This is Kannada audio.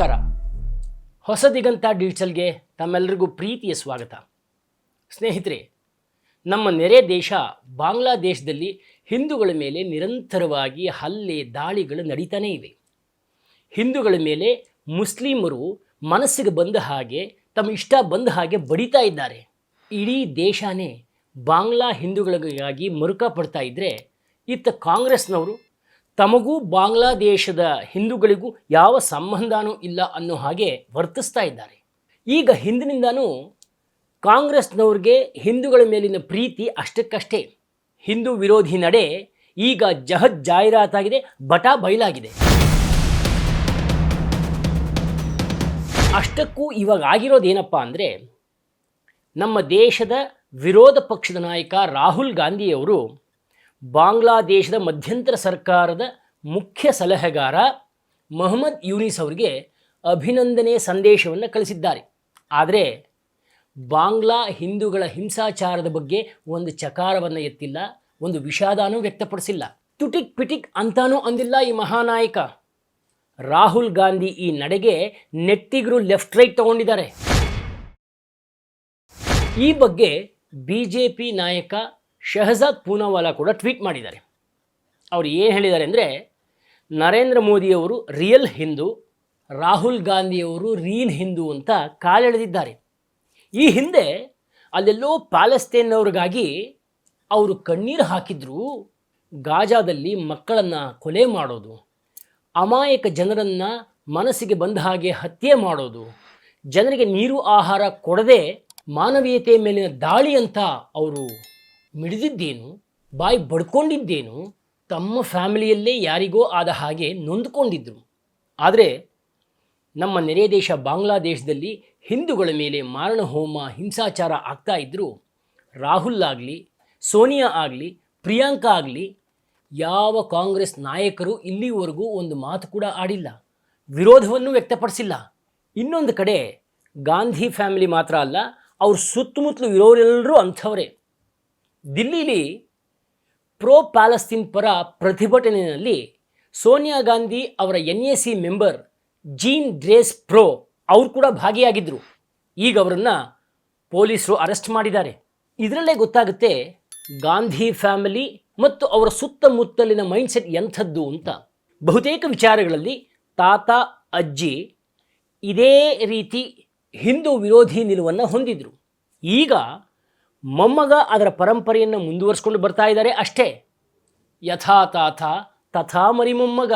ನಮಸ್ಕಾರ. ಹೊಸ ದಿಗಂತ ಡಿಜಿಟಲ್ಗೆ ತಮ್ಮೆಲ್ಲರಿಗೂ ಪ್ರೀತಿಯ ಸ್ವಾಗತ. ಸ್ನೇಹಿತರೆ, ನಮ್ಮ ನೆರೆ ದೇಶ ಬಾಂಗ್ಲಾದೇಶದಲ್ಲಿ ಹಿಂದೂಗಳ ಮೇಲೆ ನಿರಂತರವಾಗಿ ಹಲ್ಲೆ, ದಾಳಿಗಳು ನಡೀತಾನೇ ಇವೆ. ಹಿಂದೂಗಳ ಮೇಲೆ ಮುಸ್ಲಿಮರು ಮನಸ್ಸಿಗೆ ಬಂದ ಹಾಗೆ, ತಮ್ಮ ಇಷ್ಟ ಬಂದ ಹಾಗೆ ಬಡಿತಾ ಇದ್ದಾರೆ. ಇಡೀ ದೇಶನೇ ಬಾಂಗ್ಲಾ ಹಿಂದೂಗಳಿಗಾಗಿ ಮರುಕ ಪಡ್ತಾ ಇದ್ದರೆ ಇತ್ತ ಕಾಂಗ್ರೆಸ್ನವರು ತಮಗೂ ಬಾಂಗ್ಲಾದೇಶದ ಹಿಂದೂಗಳಿಗೂ ಯಾವ ಸಂಬಂಧನೂ ಇಲ್ಲ ಅನ್ನೋ ಹಾಗೆ ವರ್ತಿಸ್ತಾ ಇದ್ದಾರೆ. ಈಗ ಹಿಂದಿನಿಂದನೂ ಕಾಂಗ್ರೆಸ್ನವ್ರಿಗೆ ಹಿಂದೂಗಳ ಮೇಲಿನ ಪ್ರೀತಿ ಅಷ್ಟಕ್ಕಷ್ಟೇ. ಹಿಂದೂ ವಿರೋಧಿ ನಡೆ ಈಗ ಜಹದ್ ಜಾಹೀರಾತಾಗಿದೆ ಬಟಾ ಬಯಲಾಗಿದೆ. ಅಷ್ಟಕ್ಕೂ ಇವಾಗ ಆಗಿರೋದೇನಪ್ಪ ಅಂದರೆ, ನಮ್ಮ ದೇಶದ ವಿರೋಧ ಪಕ್ಷದ ನಾಯಕ ರಾಹುಲ್ ಗಾಂಧಿಯವರು ಬಾಂಗ್ಲಾದೇಶದ ಮಧ್ಯಂತರ ಸರ್ಕಾರದ ಮುಖ್ಯ ಸಲಹೆಗಾರ ಮೊಹಮ್ಮದ್ ಯೂನಿಸ್ ಅವರಿಗೆ ಅಭಿನಂದನೆ ಸಂದೇಶವನ್ನು ಕಳಿಸಿದ್ದಾರೆ. ಆದರೆ ಬಾಂಗ್ಲಾ ಹಿಂದೂಗಳ ಹಿಂಸಾಚಾರದ ಬಗ್ಗೆ ಒಂದು ಚಕಾರವನ್ನು ಎತ್ತಿಲ್ಲ, ಒಂದು ವಿಷಾದನೂ ವ್ಯಕ್ತಪಡಿಸಿಲ್ಲ. ತುಟಿಕ್ ಪಿಟಿಕ್ ಅಂತಾನೂ ಅಂದಿಲ್ಲ ಈ ಮಹಾನಾಯಕ. ರಾಹುಲ್ ಗಾಂಧಿ ಈ ನಡೆಗೆ ನೆಟ್ಟಿಗರು ಲೆಫ್ಟ್ ರೈಟ್ ತಗೊಂಡಿದ್ದಾರೆ. ಈ ಬಗ್ಗೆ ಬಿ ಜೆ ಪಿ ನಾಯಕ ಶಹಜಾದ್ ಪೂನಾವಾಲಾ ಕೂಡ ಟ್ವೀಟ್ ಮಾಡಿದ್ದಾರೆ. ಅವರು ಏನು ಹೇಳಿದ್ದಾರೆ ಅಂದರೆ, ನರೇಂದ್ರ ಮೋದಿಯವರು ರಿಯಲ್ ಹಿಂದೂ, ರಾಹುಲ್ ಗಾಂಧಿಯವರು ರೀಲ್ ಹಿಂದೂ ಅಂತ ಕಾಲೆಳೆದಿದ್ದಾರೆ. ಈ ಹಿಂದೆ ಅಲ್ಲೆಲ್ಲೋ ಪ್ಯಾಲೆಸ್ತೇನ್ನವ್ರಿಗಾಗಿ ಅವರು ಕಣ್ಣೀರು ಹಾಕಿದ್ರು, ಗಾಜಾದಲ್ಲಿ ಮಕ್ಕಳನ್ನು ಕೊಲೆ ಮಾಡೋದು, ಅಮಾಯಕ ಜನರನ್ನು ಮನಸ್ಸಿಗೆ ಬಂದ ಹಾಗೆ ಹತ್ಯೆ ಮಾಡೋದು, ಜನರಿಗೆ ನೀರು, ಆಹಾರ ಕೊಡದೆ ಮಾನವೀಯತೆ ಮೇಲಿನ ದಾಳಿ ಅಂತ ಅವರು ಮಿಡಿದಿದ್ದೇನು, ಬಾಯಿ ಬಡ್ಕೊಂಡಿದ್ದೇನು, ತಮ್ಮ ಫ್ಯಾಮಿಲಿಯಲ್ಲೇ ಯಾರಿಗೋ ಆದ ಹಾಗೆ ನೊಂದ್ಕೊಂಡಿದ್ರು. ಆದರೆ ನಮ್ಮ ನೆರೆಯ ದೇಶ ಬಾಂಗ್ಲಾದೇಶದಲ್ಲಿ ಹಿಂದೂಗಳ ಮೇಲೆ ಮಾರಣ ಹೋಮ ಹಿಂಸಾಚಾರ ಆಗ್ತಾ ಇದ್ದರೂ ರಾಹುಲ್ ಆಗಲಿ, ಸೋನಿಯಾ ಆಗಲಿ, ಪ್ರಿಯಾಂಕಾ ಆಗಲಿ ಯಾವ ಕಾಂಗ್ರೆಸ್ ನಾಯಕರು ಇಲ್ಲಿವರೆಗೂ ಒಂದು ಮಾತು ಕೂಡ ಆಡಿಲ್ಲ, ವಿರೋಧವನ್ನು ವ್ಯಕ್ತಪಡಿಸಿಲ್ಲ. ಇನ್ನೊಂದು ಕಡೆ ಗಾಂಧಿ ಫ್ಯಾಮಿಲಿ ಮಾತ್ರ ಅಲ್ಲ, ಅವ್ರ ಸುತ್ತಮುತ್ತಲು ಇರೋರೆಲ್ಲರೂ ಅಂಥವರೇ. ದಿಲ್ಲಿಲಿ ಪ್ರೋ ಪ್ಯಾಲೆಸ್ತೀನ್ ಪರ ಪ್ರತಿಭಟನೆಯಲ್ಲಿ ಸೋನಿಯಾ ಗಾಂಧಿ ಅವರ N A C member Jean Dreze pro ಅವರು ಕೂಡ ಭಾಗಿಯಾಗಿದ್ದರು ಈಗ ಅವರನ್ನು ಪೊಲೀಸರು ಅರೆಸ್ಟ್ ಮಾಡಿದ್ದಾರೆ. ಇದರಲ್ಲೇ ಗೊತ್ತಾಗುತ್ತೆ ಗಾಂಧಿ ಫ್ಯಾಮಿಲಿ ಮತ್ತು ಅವರ ಸುತ್ತಮುತ್ತಲಿನ ಮೈಂಡ್ಸೆಟ್ ಎಂಥದ್ದು ಅಂತ. ಬಹುತೇಕ ವಿಚಾರಗಳಲ್ಲಿ ತಾತ, ಅಜ್ಜಿ ಇದೇ ರೀತಿ ಹಿಂದೂ ವಿರೋಧಿ ನಿಲುವನ್ನು ಹೊಂದಿದ್ರು. ಈಗ ಮೊಮ್ಮಗ ಅದರ ಪರಂಪರೆಯನ್ನು ಮುಂದುವರಿಸ್ಕೊಂಡು ಬರ್ತಾ ಇದ್ದಾರೆ ಅಷ್ಟೇ. ಯಥಾ ತಾಥ ತಥಾ ಮರಿ ಮೊಮ್ಮಗ.